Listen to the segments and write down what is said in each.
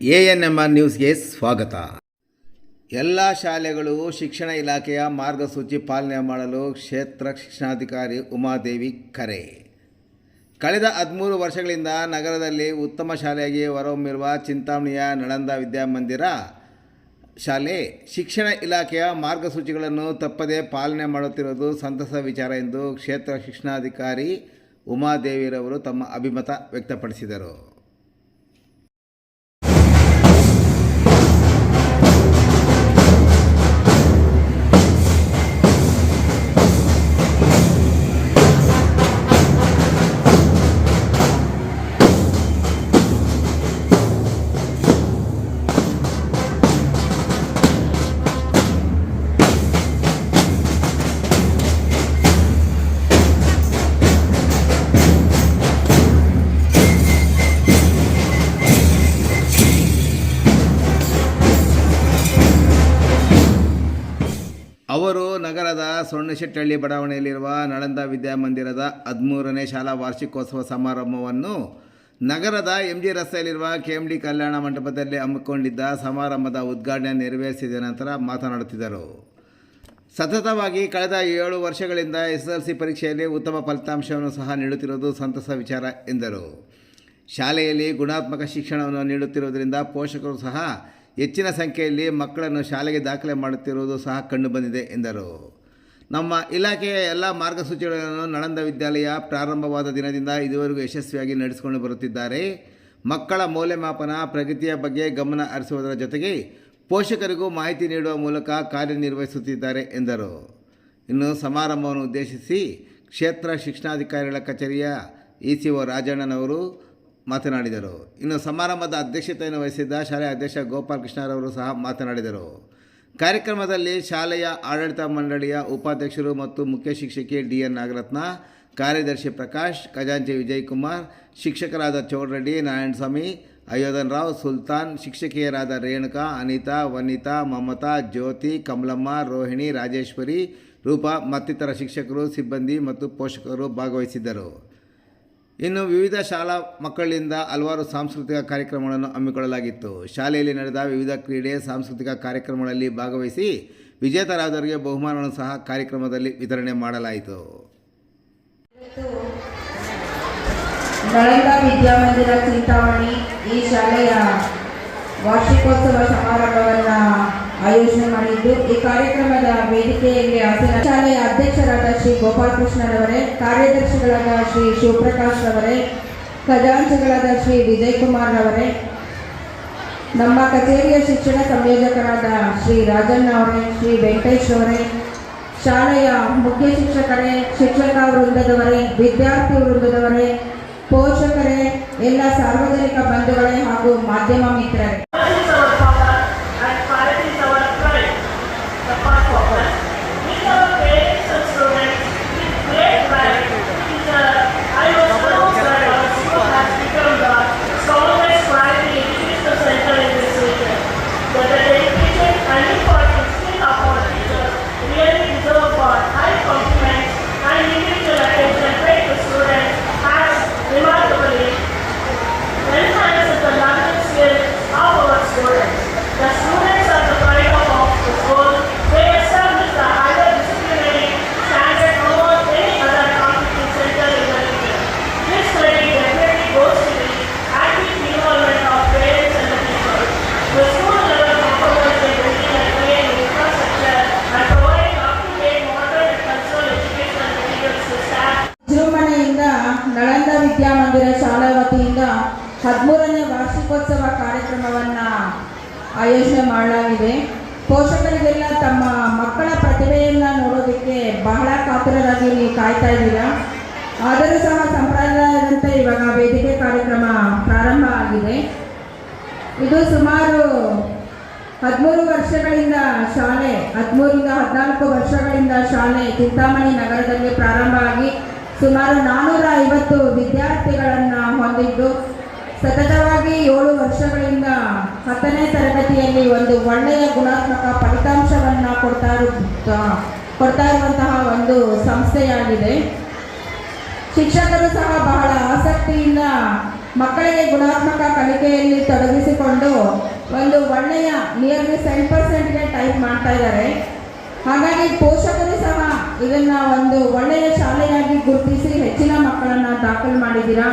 A N M R ನ್ಯೂಸ್ಗೆ ಸ್ವಾಗತ. ಎಲ್ಲ ಶಾಲೆಗಳು ಶಿಕ್ಷಣ ಇಲಾಖೆಯ ಮಾರ್ಗಸೂಚಿ ಪಾಲನೆ ಮಾಡಲು ಕ್ಷೇತ್ರ ಶಿಕ್ಷಣಾಧಿಕಾರಿ ಉಮಾದೇವಿ ಕರೆ. ಕಳೆದ ಹದಿಮೂರು ವರ್ಷಗಳಿಂದ ನಗರದಲ್ಲಿ ಉತ್ತಮ ಶಾಲೆಯಾಗಿ ಹೊರಹೊಮ್ಮಿರುವ ಚಿಂತಾಮಣಿಯ ನಳಂದ ವಿದ್ಯಾಮಂದಿರ ಶಾಲೆ ಶಿಕ್ಷಣ ಇಲಾಖೆಯ ಮಾರ್ಗಸೂಚಿಗಳನ್ನು ತಪ್ಪದೇ ಪಾಲನೆ ಮಾಡುತ್ತಿರುವುದು ಸಂತಸ ವಿಚಾರ ಎಂದು ಕ್ಷೇತ್ರ ಶಿಕ್ಷಣಾಧಿಕಾರಿ ಉಮಾದೇವಿರವರು ತಮ್ಮ ಅಭಿಮತ ವ್ಯಕ್ತಪಡಿಸಿದರು. ಸೊಣ್ಣಶೆಟ್ಟಹಳ್ಳಿ ಬಡಾವಣೆಯಲ್ಲಿರುವ ನಳಂದ ವಿದ್ಯಾಮಂದಿರದ ಹದಿಮೂರನೇ ಶಾಲಾ ವಾರ್ಷಿಕೋತ್ಸವ ಸಮಾರಂಭವನ್ನು ನಗರದ ಎಂ ಜಿ ರಸ್ತೆಯಲ್ಲಿರುವ ಕೆ ಕಲ್ಯಾಣ ಮಂಟಪದಲ್ಲಿ ಹಮ್ಮಿಕೊಂಡಿದ್ದ ಸಮಾರಂಭದ ಉದ್ಘಾಟನೆ ನೆರವೇರಿಸಿದ ನಂತರ ಮಾತನಾಡುತ್ತಿದ್ದರು. ಸತತವಾಗಿ ಕಳೆದ ಏಳು ವರ್ಷಗಳಿಂದ ಎಸ್ ಎಲ್ ಸಿ ಪರೀಕ್ಷೆಯಲ್ಲಿ ಉತ್ತಮ ಫಲಿತಾಂಶವನ್ನು ಸಹ ನೀಡುತ್ತಿರುವುದು ಸಂತಸ ವಿಚಾರ ಎಂದರು. ಶಾಲೆಯಲ್ಲಿ ಗುಣಾತ್ಮಕ ಶಿಕ್ಷಣವನ್ನು ನೀಡುತ್ತಿರುವುದರಿಂದ ಪೋಷಕರು ಸಹ ಹೆಚ್ಚಿನ ಸಂಖ್ಯೆಯಲ್ಲಿ ಮಕ್ಕಳನ್ನು ಶಾಲೆಗೆ ದಾಖಲೆ ಮಾಡುತ್ತಿರುವುದು ಸಹ ಕಂಡುಬಂದಿದೆ ಎಂದರು. ನಮ್ಮ ಇಲಾಖೆಯ ಎಲ್ಲ ಮಾರ್ಗಸೂಚಿಗಳನ್ನು ನಳಂದ ವಿದ್ಯಾಲಯ ಪ್ರಾರಂಭವಾದ ದಿನದಿಂದ ಇದುವರೆಗೂ ಯಶಸ್ವಿಯಾಗಿ ನಡೆಸಿಕೊಂಡು ಬರುತ್ತಿದ್ದಾರೆ. ಮಕ್ಕಳ ಮೌಲ್ಯಮಾಪನ ಪ್ರಗತಿಯ ಬಗ್ಗೆ ಗಮನ ಹರಿಸುವುದರ ಜೊತೆಗೆ ಪೋಷಕರಿಗೂ ಮಾಹಿತಿ ನೀಡುವ ಮೂಲಕ ಕಾರ್ಯನಿರ್ವಹಿಸುತ್ತಿದ್ದಾರೆ ಎಂದರು. ಇನ್ನು ಸಮಾರಂಭವನ್ನು ಉದ್ದೇಶಿಸಿ ಕ್ಷೇತ್ರ ಶಿಕ್ಷಣಾಧಿಕಾರಿಗಳ ಕಚೇರಿಯ ಇ ಸಿ ಒ ರಾಜಣ್ಣನವರು ಮಾತನಾಡಿದರು. ಇನ್ನು ಸಮಾರಂಭದ ಅಧ್ಯಕ್ಷತೆಯನ್ನು ವಹಿಸಿದ್ದ ಶಾಲೆಯ ಅಧ್ಯಕ್ಷ ಗೋಪಾಲ್ ಕೃಷ್ಣರವರು ಸಹ ಮಾತನಾಡಿದರು. ಕಾರ್ಯಕ್ರಮದಲ್ಲಿ ಶಾಲೆಯ ಆಡಳಿತ ಮಂಡಳಿಯ ಉಪಾಧ್ಯಕ್ಷರು ಮತ್ತು ಮುಖ್ಯ ಶಿಕ್ಷಕಿ ಡಿ ಎನ್ ನಾಗರತ್ನ, ಕಾರ್ಯದರ್ಶಿ ಪ್ರಕಾಶ್, ಖಜಾಂಚಿ ವಿಜಯಕುಮಾರ್, ಶಿಕ್ಷಕರಾದ ಚೌಡ್ರೆಡ್ಡಿ, ನಾರಾಯಣಸ್ವಾಮಿ, ಅಯೋಧನ್ ರಾವ್, ಸುಲ್ತಾನ್, ಶಿಕ್ಷಕಿಯರಾದ ರೇಣುಕಾ, ಅನಿತಾ, ವನಿತಾ, ಮಮತಾ, ಜ್ಯೋತಿ, ಕಮಲಮ್ಮ, ರೋಹಿಣಿ, ರಾಜೇಶ್ವರಿ, ರೂಪಾ ಮತ್ತಿತರ ಶಿಕ್ಷಕರು, ಸಿಬ್ಬಂದಿ ಮತ್ತು ಪೋಷಕರು ಭಾಗವಹಿಸಿದ್ದರು. ಇನ್ನು ವಿವಿಧ ಶಾಲಾ ಮಕ್ಕಳಿಂದ ಹಲವಾರು ಸಾಂಸ್ಕೃತಿಕ ಕಾರ್ಯಕ್ರಮಗಳನ್ನು ಹಮ್ಮಿಕೊಳ್ಳಲಾಗಿತ್ತು. ಶಾಲೆಯಲ್ಲಿ ನಡೆದ ವಿವಿಧ ಕ್ರೀಡೆ, ಸಾಂಸ್ಕೃತಿಕ ಕಾರ್ಯಕ್ರಮಗಳಲ್ಲಿ ಭಾಗವಹಿಸಿ ವಿಜೇತರಾದವರಿಗೆ ಬಹುಮಾನವನ್ನು ಸಹ ಕಾರ್ಯಕ್ರಮದಲ್ಲಿ ವಿತರಣೆ ಮಾಡಲಾಯಿತು. ವಿದ್ಯಾಮಂದಿರ ಚಿಂತಾಮಣಿ ಈ ಶಾಲೆಯ ವಾರ್ಷಿಕೋತ್ಸವ ಸಮಾರಂಭವನ್ನ ಆಯೋಜನೆ ಮಾಡಿದ್ದು. ಈ ಕಾರ್ಯಕ್ರಮದ ವೇದಿಕೆಯಲ್ಲಿ ಹಾಸನ ಶಾಲೆಯ ಅಧ್ಯಕ್ಷರಾದ ಶ್ರೀ ಗೋಪಾಲಕೃಷ್ಣರವರೇ, ಕಾರ್ಯದರ್ಶಿಗಳಾದ ಶ್ರೀ ಶಿವಪ್ರಕಾಶ್ ರವರೇ, ಖಜಾಂಚಿಗಳಾದ ಶ್ರೀ ವಿಜಯ್ ಕುಮಾರ್ ರವರೇ, ನಮ್ಮ ಕಚೇರಿಯ ಶಿಕ್ಷಣ ಸಂಯೋಜಕರಾದ ಶ್ರೀ ರಾಜಣ್ಣ ಅವರೇ, ಶ್ರೀ ವೆಂಕಟೇಶ್ ಅವರೇ ಶಾಲೆಯ ಮುಖ್ಯ ಶಿಕ್ಷಕರೇ, ಶಿಕ್ಷಕ ವೃಂದದವರೇ, ವಿದ್ಯಾರ್ಥಿ ವೃಂದದವರೇ, ಪೋಷಕರೇ, ಎಲ್ಲ ಸಾರ್ವಜನಿಕ ಬಂಧುಗಳೇ ಹಾಗೂ ಮಾಧ್ಯಮ ಮಿತ್ರರೇ. ಮಾಡಲಾಗಿದೆ ಪೋಷಕರಿಗೆಲ್ಲ ತಮ್ಮ ಮಕ್ಕಳ ಪ್ರತಿಭೆಯನ್ನ ನೋಡೋದಕ್ಕೆ ಬಹಳ ಕಾತುರರಾಗಿ ನೀವು ಕಾಯ್ತಾ ಇದ್ದೀರಾ? ಆದರೂ ಸಹ ಸಂಪ್ರದಾಯದಂತೆ ಇವಾಗ ವೇದಿಕೆ ಕಾರ್ಯಕ್ರಮ ಪ್ರಾರಂಭ ಆಗಿದೆ. ಇದು ಸುಮಾರು ಹದಿಮೂರು ವರ್ಷಗಳಿಂದ ಶಾಲೆ, ಹದಿಮೂರಿಂದ ಹದಿನಾಲ್ಕು ವರ್ಷಗಳಿಂದ ಶಾಲೆ ಚಿಂತಾಮಣಿ ನಗರದಲ್ಲಿ ಪ್ರಾರಂಭ ಆಗಿ ಸುಮಾರು ನಾನ್ನೂರ ಐವತ್ತು ವಿದ್ಯಾರ್ಥಿಗಳನ್ನು ಹೊಂದಿದ್ದು. ಸತತವಾಗಿ ಏಳು ವರ್ಷಗಳಿಂದ ಹತ್ತನೇ ತರಗತಿಯಲ್ಲಿ ಒಂದು ಒಳ್ಳೆಯ ಗುಣಾತ್ಮಕ ಫಲಿತಾಂಶವನ್ನು ಕೊಡ್ತಾ ಕೊಡ್ತಾ ಇರುವಂತಹ ಒಂದು ಸಂಸ್ಥೆಯಾಗಿದೆ. ಶಿಕ್ಷಕರು ಸಹ ಬಹಳ ಆಸಕ್ತಿಯಿಂದ ಮಕ್ಕಳಿಗೆ ಗುಣಾತ್ಮಕ ಕಲಿಕೆಯಲ್ಲಿ ತೊಡಗಿಸಿಕೊಂಡು ಒಂದು ಒಳ್ಳೆಯ ನಿಯರ್ಲಿ ಸೆವೆನ್ ಪರ್ಸೆಂಟ್ಗೆ ಟೈಪ್ ಮಾಡ್ತಾ ಇದ್ದಾರೆ. ಹಾಗಾಗಿ ಪೋಷಕರು ಸಹ ಇದನ್ನ ಒಂದು ಒಳ್ಳೆಯ ಶಾಲೆಯಾಗಿ ಗುರುತಿಸಿ ಹೆಚ್ಚಿನ ಮಕ್ಕಳನ್ನು ದಾಖಲು ಮಾಡಿದ್ದೀರಾ?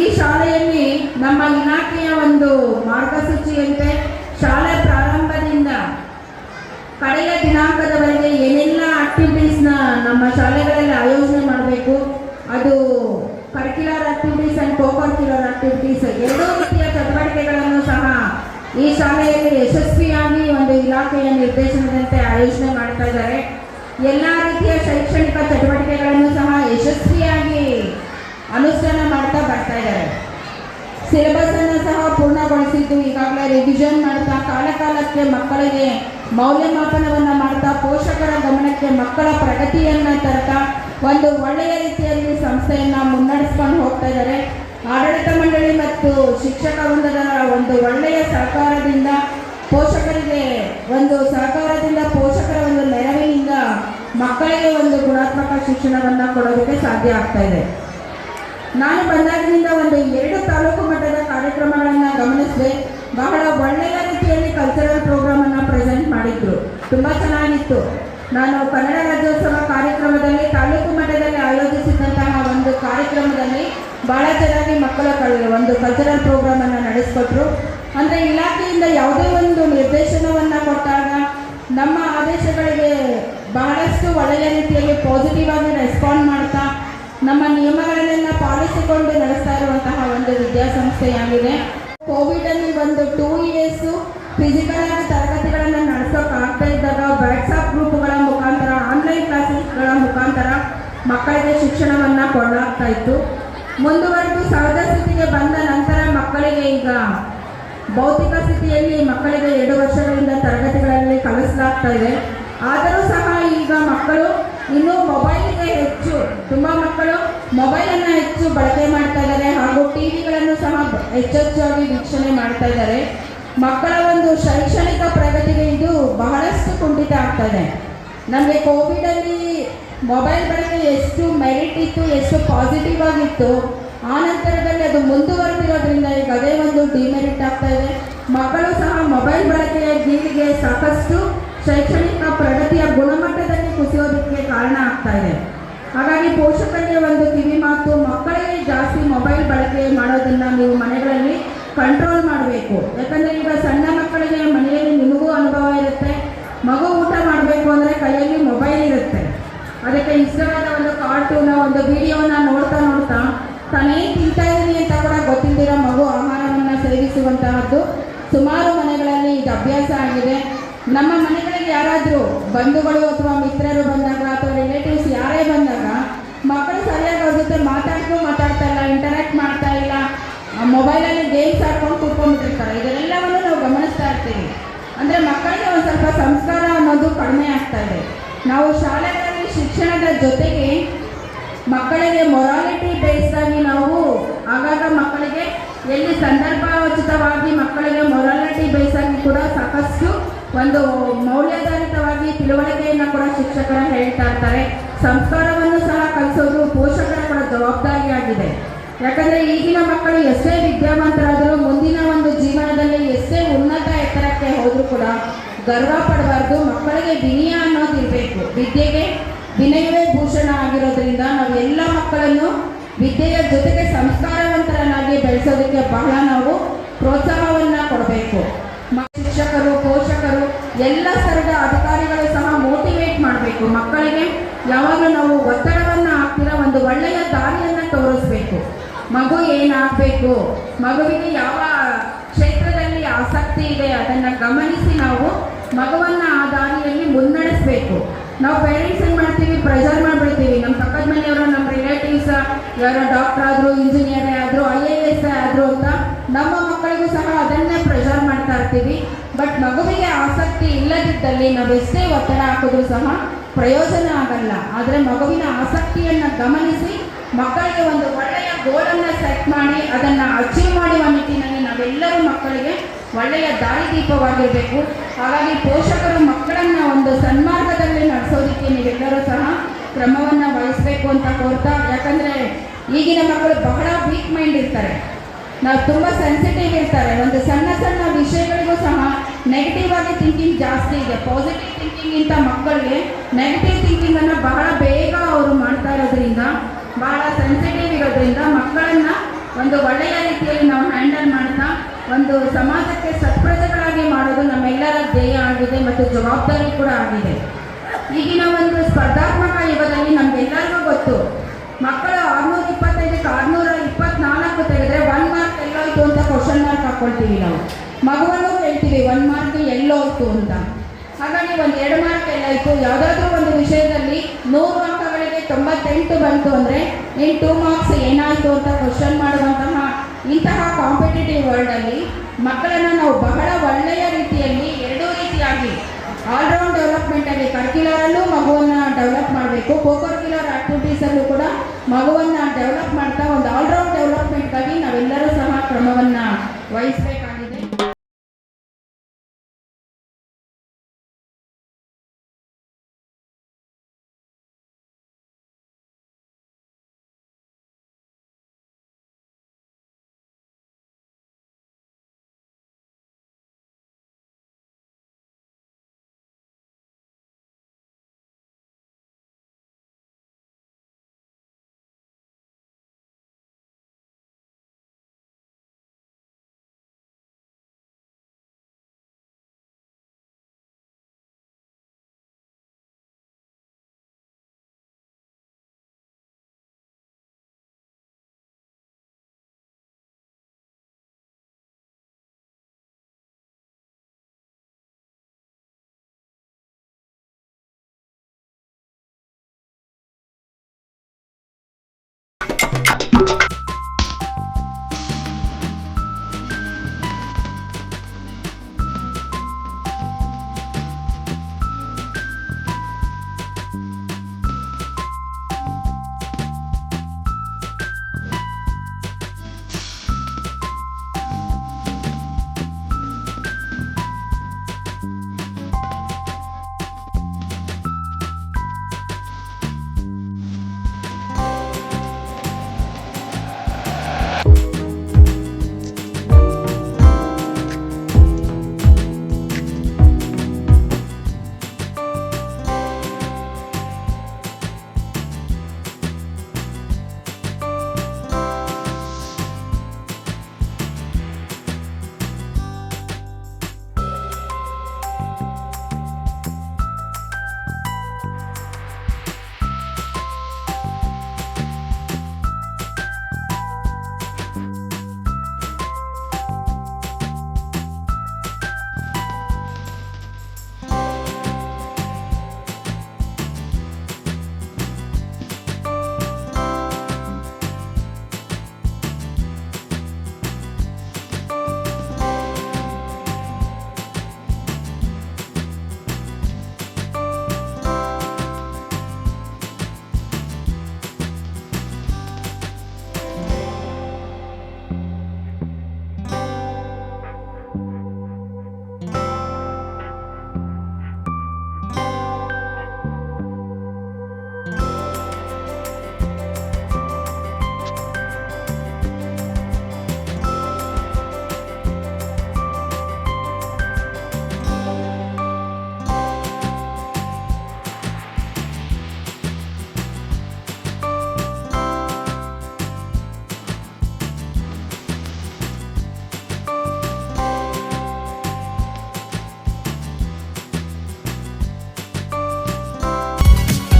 ಈ ಶಾಲೆಯಲ್ಲಿ ನಮ್ಮ ಇಲಾಖೆಯ ಒಂದು ಮಾರ್ಗಸೂಚಿಯಂತೆ ಶಾಲೆ ಪ್ರಾರಂಭದಿಂದ ಕಡೆಯ ದಿನಾಂಕದವರೆಗೆ ಏನೆಲ್ಲ ಆಕ್ಟಿವಿಟೀಸ್ನ ನಮ್ಮ ಶಾಲೆಗಳಲ್ಲಿ ಆಯೋಜನೆ ಮಾಡಬೇಕು, ಅದು curricular activities and co curricular activities ಎರಡೂ ರೀತಿಯ ಚಟುವಟಿಕೆಗಳನ್ನು ಸಹ ಈ ಶಾಲೆಯಲ್ಲಿ ಯಶಸ್ವಿಯಾಗಿ ಒಂದು ಇಲಾಖೆಯ ನಿರ್ದೇಶನದಂತೆ ಆಯೋಜನೆ ಮಾಡ್ತಾ ಇದ್ದಾರೆ. ಎಲ್ಲ ರೀತಿಯ ಶೈಕ್ಷಣಿಕ ಚಟುವಟಿಕೆಗಳನ್ನು ಸಹ ಯಶಸ್ವಿಯಾಗಿ ಅನುಷ್ಠಾನ ಮಾಡ್ತಾ ಬರ್ತಾ ಇದ್ದಾರೆ. ಸಿಲೆಬಸ್ ಸಹ ಪೂರ್ಣಗೊಳಿಸಿದ್ದು. ಈಗಾಗಲೇ ರಿವಿಷನ್ ಮಾಡ್ತಾ ಕಾಲಕಾಲಕ್ಕೆ ಮಕ್ಕಳಿಗೆ ಮೌಲ್ಯಮಾಪನವನ್ನು ಮಾಡ್ತಾ ಪೋಷಕರ ಗಮನಕ್ಕೆ ಮಕ್ಕಳ ಪ್ರಗತಿಯನ್ನು ತರ್ತಾ ಒಂದು ಒಳ್ಳೆಯ ರೀತಿಯಲ್ಲಿ ಸಂಸ್ಥೆಯನ್ನು ಮುನ್ನಡೆಸ್ಕೊಂಡು ಹೋಗ್ತಾ ಇದ್ದಾರೆ. ಆಡಳಿತ ಮಂಡಳಿ ಮತ್ತು ಶಿಕ್ಷಕ ವೃಂದದ ಒಂದು ಒಳ್ಳೆಯ ಸಹಕಾರದಿಂದ ಪೋಷಕರಿಗೆ ಒಂದು ಸಹಕಾರದಿಂದ ಪೋಷಕರ ಒಂದು ನೆರವಿನಿಂದ ಮಕ್ಕಳಿಗೆ ಒಂದು ಗುಣಾತ್ಮಕ ಶಿಕ್ಷಣವನ್ನು ಕೊಡೋದಕ್ಕೆ ಸಾಧ್ಯ ಆಗ್ತಾ ಇದೆ. ನಾನು ಬಂದಾಗಿನಿಂದ ಒಂದು ಎರಡು ತಾಲೂಕು ಮಟ್ಟದ ಕಾರ್ಯಕ್ರಮಗಳನ್ನು ಗಮನಿಸಿದೆ. ಬಹಳ ಒಳ್ಳೆಯ ರೀತಿಯಲ್ಲಿ ಕಲ್ಚರಲ್ ಪ್ರೋಗ್ರಾಮ್ ಅನ್ನ ಪ್ರೆಸೆಂಟ್ ಮಾಡಿದ್ರು. ತುಂಬಾ ಚೆನ್ನಾಗಿತ್ತು. ನಾನು ಕನ್ನಡ ರಾಜ್ಯೋತ್ಸವ ಕಾರ್ಯಕ್ರಮದಲ್ಲಿ ತಾಲೂಕು ಮಟ್ಟದಲ್ಲಿ ಆಯೋಜಿಸಿದಂತಹ ಒಂದು ಕಾರ್ಯಕ್ರಮದಲ್ಲಿ ಬಹಳ ಚೆನ್ನಾಗಿ ಮಕ್ಕಳ ಒಂದು ಕಲ್ಚರಲ್ ಪ್ರೋಗ್ರಾಮ್ ಅನ್ನ ನಡೆಸಿಕೊಟ್ರು. ಅಂದ್ರೆ ಇಲಾಖೆಯಿಂದ ಯಾವುದೇ ಒಂದು ನಿರ್ದೇಶನವನ್ನ ಕೊಟ್ಟಾಗ ನಮ್ಮ ಆದೇಶಗಳಿಗೆ ಬಹಳಷ್ಟು ಒಳ್ಳೆಯ ರೀತಿಯಲ್ಲಿ ಪಾಸಿಟಿವ್ ಆಗಿ ರೆಸ್ಪಾಂಡ್ ಮಾಡ್ತಾ ನಮ್ಮ ನಿಯಮಗಳನ್ನೆಲ್ಲ ಪಾಲಿಸಿಕೊಂಡು ನಡೆಸ್ತಾ ಇರುವಂತಹ ಒಂದು ವಿದ್ಯಾಸಂಸ್ಥೆಯಾಗಿದೆ. ಕೋವಿಡ್ ಅಲ್ಲಿ ಒಂದು ಟೂ ಇಯರ್ಸ್ ಫಿಸಿಕಲ್ ಆಗಿ ತರಗತಿಗಳನ್ನು ನಡೆಸೋಕೆ ಆಗ್ತಾ ಇದ್ದಾಗ ವಾಟ್ಸಪ್ ಗ್ರೂಪ್ಗಳ ಮುಖಾಂತರ ಆನ್ಲೈನ್ ಕ್ಲಾಸಸ್ಗಳ ಮುಖಾಂತರ ಮಕ್ಕಳಿಗೆ ಶಿಕ್ಷಣವನ್ನ ಕೊಡಲಾಗ್ತಾ ಇತ್ತು. ಮುಂದುವರೆದು ಸಹಜ ಸ್ಥಿತಿಗೆ ಬಂದ ನಂತರ ಮಕ್ಕಳಿಗೆ ಈಗ ಭೌತಿಕ ಸ್ಥಿತಿಯಲ್ಲಿ ಮಕ್ಕಳಿಗೆ ಎರಡು ವರ್ಷಗಳಿಂದ ತರಗತಿಗಳಲ್ಲಿ ಕಲಿಸಲಾಗ್ತಾ ಇದೆ. ಆದರೂ ಸಹ ಈಗ ಮಕ್ಕಳು ಇನ್ನೂ ಮೊಬೈಲ್ಗೆ ಹೆಚ್ಚು, ತುಂಬ ಮಕ್ಕಳು ಮೊಬೈಲನ್ನು ಹೆಚ್ಚು ಬಳಕೆ ಮಾಡ್ತಾ ಇದ್ದಾರೆ ಹಾಗೂ ಟಿವಿಗಳನ್ನು ಸಹ ಬ- ಹೆಚ್ಚೆಚ್ಚಾಗಿ ವೀಕ್ಷಣೆ ಮಾಡ್ತಾ ಇದ್ದಾರೆ. ಮಕ್ಕಳ ಒಂದು ಶೈಕ್ಷಣಿಕ ಪ್ರಗತಿಗೆ ಇದು ಬಹಳಷ್ಟು ಕುಂಠಿತ ಆಗ್ತಾ ಇದೆ. ನಮಗೆ ಕೋವಿಡಲ್ಲಿ ಮೊಬೈಲ್ ಬಳಕೆ ಎಷ್ಟು ಮೆರಿಟ್ ಇತ್ತು, ಎಷ್ಟು ಪಾಸಿಟಿವ್ ಆಗಿತ್ತು, ಆ ನಂತರದಲ್ಲಿ ಅದು ಮುಂದುವರೆದಿರೋದ್ರಿಂದ ಈಗ ಅದೇ ಒಂದು ಡಿಮೆರಿಟ್ ಆಗ್ತಾ ಇದೆ. ಮಕ್ಕಳು ಸಹ ಮೊಬೈಲ್ ಬಳಕೆಯ ಗೀಳಿಗೆ ಸಾಕಷ್ಟು ಶೈಕ್ಷಣಿಕ ಪ್ರಗತಿಯ ಗುಣಮಟ್ಟದಲ್ಲಿ ಕುಸಿಯೋದಕ್ಕೆ ಕಾರಣ ಆಗ್ತಾ ಇದೆ. ಹಾಗಾಗಿ ಪೋಷಕರಿಗೆ ಒಂದು ಕಿವಿ ಮಾತು, ಮಕ್ಕಳಿಗೆ ಜಾಸ್ತಿ ಮೊಬೈಲ್ ಬಳಕೆ ಮಾಡೋದನ್ನ ನೀವು ಮನೆಗಳಲ್ಲಿ ಕಂಟ್ರೋಲ್ ಮಾಡಬೇಕು. ಯಾಕಂದ್ರೆ ಈಗ ಸಣ್ಣ ಮಕ್ಕಳಿಗೆ ಮನೆಯಲ್ಲಿ ನಿಮಗೂ ಅನುಭವ ಇರುತ್ತೆ, ಮಗು ಊಟ ಮಾಡಬೇಕು ಅಂದರೆ ಕೈಯಲ್ಲಿ ಮೊಬೈಲ್ ಇರುತ್ತೆ. ಅದಕ್ಕೆ ಇಷ್ಟವಾದ ಒಂದು ಕಾರ್ಟೂನ ಒಂದು ವಿಡಿಯೋನ ನೋಡ್ತಾ ನೋಡ್ತಾ ತಾನೇ ತಿಂತಾ ಇದ್ದೀನಿ ಅಂತ ಕೂಡ ಗೊತ್ತಿಲ್ದಿರೋ ಮಗು ಆಹಾರವನ್ನು ಸೇವಿಸುವಂತಹದ್ದು ಸುಮಾರು ಮನೆಗಳಲ್ಲಿ ಇದು ಅಭ್ಯಾಸ ಆಗಿದೆ. ನಮ್ಮ ಮನೆಗಳಿಗೆ ಯಾರಾದರೂ ಬಂಧುಗಳು ಅಥವಾ ಮಿತ್ರರು ಬಂದಾಗ ಅಥವಾ ರಿಲೇಟಿವ್ಸ್ ಯಾರೇ ಬಂದಾಗ, ಮಕ್ಕಳು ಸರಿಯಾಗಿ ಅವ್ರ ಜೊತೆ ಮಾತಾಡ್ಕೊ ಮಾತಾಡ್ತಾ ಇಲ್ಲ ಇಂಟರಾಕ್ಟ್ ಮಾಡ್ತಾ ಇಲ್ಲ ಮೊಬೈಲಲ್ಲಿ ಗೇಮ್ಸ್ ಆಡ್ಕೊಂಡು ಕೂತ್ಕೊಂಡ್ಬಿಟ್ಟಿರ್ತಾರೆ. ಇದೆಲ್ಲವನ್ನು ನಾವು ಗಮನಿಸ್ತಾ ಇರ್ತೀವಿ. ಅಂದರೆ ಮಕ್ಕಳಿಗೆ ಒಂದು ಸ್ವಲ್ಪ ಸಂಸ್ಕಾರ ಅನ್ನೋದು ಕಡಿಮೆ ಆಗ್ತಾ ಇದೆ. ನಾವು ಶಾಲೆಗಳಲ್ಲಿ ಶಿಕ್ಷಣದ ಜೊತೆಗೆ ಮಕ್ಕಳಿಗೆ ಮೊರಾಲಿಟಿ ಬೇಸ್ಡ್ ಆಗಿ ನಾವು ಆಗಾಗ ಮಕ್ಕಳಿಗೆ ಎಲ್ಲಿ ಸಂದರ್ಭೋಚಿತವಾಗಿ ಮಕ್ಕಳಿಗೆ ಮೊರಾಲಿಟಿ ಬೇಸ್ ಆಗಿ ಕೂಡ ಸಾಕಷ್ಟು ಒಂದು ಮೌಲ್ಯಾಧಾರಿತವಾಗಿ ತಿಳುವಳಿಕೆಯನ್ನು ಕೂಡ ಶಿಕ್ಷಕರು ಹೇಳ್ತಾ ಇರ್ತಾರೆ. ಸಂಸ್ಕಾರವನ್ನು ಸಹ ಕಲಿಸೋದು ಪೋಷಕರ ಕೂಡ ಜವಾಬ್ದಾರಿಯಾಗಿದೆ. ಯಾಕಂದರೆ ಈಗಿನ ಮಕ್ಕಳು ಎಷ್ಟೇ ವಿದ್ಯಾವಂತರಾದರೂ ಮುಂದಿನ ಒಂದು ಜೀವನದಲ್ಲಿ ಎಷ್ಟೇ ಉನ್ನತ ಎತ್ತರಕ್ಕೆ ಹೋದರೂ ಕೂಡ ಗರ್ವ ಪಡಬಾರ್ದು. ಮಕ್ಕಳಿಗೆ ವಿನಯ ಅನ್ನೋದಿರಬೇಕು ವಿದ್ಯೆಗೆ ವಿನಯವೇ ಭೂಷಣ ಆಗಿರೋದ್ರಿಂದ ನಾವು ಎಲ್ಲ ಮಕ್ಕಳನ್ನು ವಿದ್ಯೆಯ ಜೊತೆಗೆ ಸಂಸ್ಕಾರವಂತರನ್ನಾಗಿ ಬೆಳೆಸೋದಕ್ಕೆ ಬಹಳ ನಾವು ಪ್ರೋತ್ಸಾಹವನ್ನು ಕೊಡಬೇಕು. ಶಿಕ್ಷಕರು, ಪೋಷಕರು, ಎಲ್ಲ ಸ್ಥಳದ ಅಧಿಕಾರಿಗಳು ಸಹ ಮೋಟಿವೇಟ್ ಮಾಡಬೇಕು. ಮಕ್ಕಳಿಗೆ ಯಾವಾಗ ನಾವು ಒತ್ತಡವನ್ನು ಹಾಕ್ತಿರ ಒಂದು ಒಳ್ಳೆಯ ದಾರಿಯನ್ನು ತೋರಿಸ್ಬೇಕು. ಮಗು ಏನಾಗಬೇಕು? ಮಗುವಿಗೆ ಯಾವ ಕ್ಷೇತ್ರದಲ್ಲಿ ಆಸಕ್ತಿ ಇದೆ ಅದನ್ನು ಗಮನಿಸಿ ನಾವು ಮಗುವನ್ನು ಆ ದಾರಿಯಲ್ಲಿ ಮುನ್ನಡೆಸಬೇಕು. ನಾವು ಪೇರೆಂಟ್ಸ್ ಏನು ಮಾಡ್ತೀವಿ? ಪ್ರೆಷರ್ ಮಾಡಿಬಿಡ್ತೀವಿ. ನಮ್ಮ ಪಕ್ಕದ ಮನೆಯವರು ನಮ್ಮ ರಿಲೇಟಿವ್ಸ್ ಯಾರೋ ಡಾಕ್ಟರ್ ಆದರು ಇಂಜಿನಿಯರೇ ಆದರು ಐ ಎ ಎಸ್ ಆದರು ಅಂತ ನಮ್ಮ ಪ್ರೆಷರ್ ಮಾಡ್ತಾ ಇರ್ತೀವಿ ಬಟ್ ಮಗುವಿಗೆ ಆಸಕ್ತಿ ಇಲ್ಲದಿದ್ದಲ್ಲಿ ನಾವು ಎಷ್ಟೇ ಒತ್ತಡ ಹಾಕಿದ್ರು ಸಹ ಪ್ರಯೋಜನ ಆಗಲ್ಲ. ಆದರೆ ಮಗುವಿನ ಆಸಕ್ತಿಯನ್ನು ಗಮನಿಸಿ, ಮಕ್ಕಳಿಗೆ ಒಂದು ಒಳ್ಳೆಯ ಗೋಲನ್ನು ಸೆಟ್ ಮಾಡಿ, ಅದನ್ನು ಅಚೀವ್ ಮಾಡುವ ನಿಟ್ಟಿನಲ್ಲಿ ನಾವೆಲ್ಲರೂ ಮಕ್ಕಳಿಗೆ ಒಳ್ಳೆಯ ದಾರಿದೀಪವಾಗಿರಬೇಕು. ಹಾಗಾಗಿ ಪೋಷಕರು ಮಕ್ಕಳನ್ನ ಒಂದು ಸನ್ಮಾರ್ಗದಲ್ಲಿ ನಡೆಸೋದಕ್ಕೆ ನೀವೆಲ್ಲರೂ ಸಹ ಕ್ರಮವನ್ನು ವಹಿಸಬೇಕು ಅಂತ ಕೋರ್ತಾ, ಯಾಕಂದರೆ ಈಗಿನ ಮಕ್ಕಳು ಬಹಳ ವೀಕ್ ಮೈಂಡ್ ಇರ್ತಾರೆ. ನಾವು ತುಂಬ ಸೆನ್ಸಿಟಿವ್ ಇರ್ತಾರೆ. ಒಂದು ಸಣ್ಣ ಸಣ್ಣ ವಿಷಯಗಳಿಗೂ ಸಹ ನೆಗೆಟಿವ್ ಆಗಿ ಥಿಂಕಿಂಗ್ ಜಾಸ್ತಿ ಇದೆ. ಪಾಸಿಟಿವ್ ಥಿಂಕಿಂಗಿಂತ ಮಕ್ಕಳಿಗೆ ನೆಗೆಟಿವ್ ಥಿಂಕಿಂಗನ್ನು ಬಹಳ ಬೇಗ ಅವರು ಮಾಡ್ತಾ ಇರೋದ್ರಿಂದ, ಬಹಳ ಸೆನ್ಸಿಟಿವ್ ಇರೋದ್ರಿಂದ ಮಕ್ಕಳನ್ನ ಒಂದು ಒಳ್ಳೆಯ ರೀತಿಯಲ್ಲಿ ನಾವು ಹ್ಯಾಂಡಲ್ ಮಾಡ್ತಾ, ಒಂದು ಸಮಾಜಕ್ಕೆ ಸತ್ಪ್ರಜೆಗಳಾಗಿ ಮಾಡೋದು ನಮ್ಮೆಲ್ಲರ ಧ್ಯೇಯ ಆಗಿದೆ ಮತ್ತು ಜವಾಬ್ದಾರಿ ಕೂಡ ಆಗಿದೆ. ಈಗಿನ ಒಂದು ಸ್ಪರ್ಧಾತ್ಮಕ ಯುಗದಲ್ಲಿ ನಮ್ಗೆಲ್ಲರಿಗೂ ಗೊತ್ತು, ಮಕ್ಕಳು ಆರ್ನೂರ ಇಪ್ಪತ್ತೈದಕ್ಕೆ ಆರುನೂರ ಇಪ್ಪತ್ನಾಲ್ಕು ತೆಗೆದ್ರೆ ಒನ್ ಎಲ್ಲೋಯ್ತು ಅಂತ ಕ್ವಶನ್ ಮಾರ್ಕ್ ಹಾಕ್ಕೊಳ್ತೀವಿ ನಾವು. ಮಗುವನ್ನು ಕೇಳ್ತೀವಿ ಒನ್ ಮಾರ್ಕ್ ಎಲ್ಲೋಯ್ತು ಅಂತ. ಹಾಗಾಗಿ ಒಂದು ಎರಡು ಮಾರ್ಕ್ ಎಲ್ಲಾಯ್ತು ಯಾವುದಾದ್ರೂ ಒಂದು ವಿಷಯದಲ್ಲಿ ನೂರು ಅಂಕಗಳಿಗೆ ತೊಂಬತ್ತೆಂಟು ಬಂತು ಅಂದರೆ ನೀನು ಟೂ ಮಾರ್ಕ್ಸ್ ಏನಾಯಿತು ಅಂತ ಕ್ವಶನ್ ಮಾಡುವಂತಹ ಇಂತಹ ಕಾಂಪಿಟೇಟಿವ್ ವರ್ಲ್ಡಲ್ಲಿ ಮಕ್ಕಳನ್ನು ನಾವು ಬಹಳ ಒಳ್ಳೆಯ ರೀತಿಯಲ್ಲಿ ಎರಡೂ ರೀತಿಯಾಗಿ ಆಲ್ರೌಂಡ್ ಡೆವಲಪ್ಮೆಂಟಲ್ಲಿ ಕರ್ಕ್ಯುಲರಲ್ಲೂ ಮಗುವನ್ನು ಡೆವಲಪ್ ಮಾಡಬೇಕು. ಕೋಕರ್ಕ್ಯುಲರ್ ಆಕ್ಟಿವಿಟೀಸ್ ಆಕ್ಟಿವಿಟೀಸಲ್ಲೂ ಕೂಡ ಮಗುವನ್ನು ಡೆವಲಪ್ ಮಾಡ್ತಾ క్రమవన్న వైస్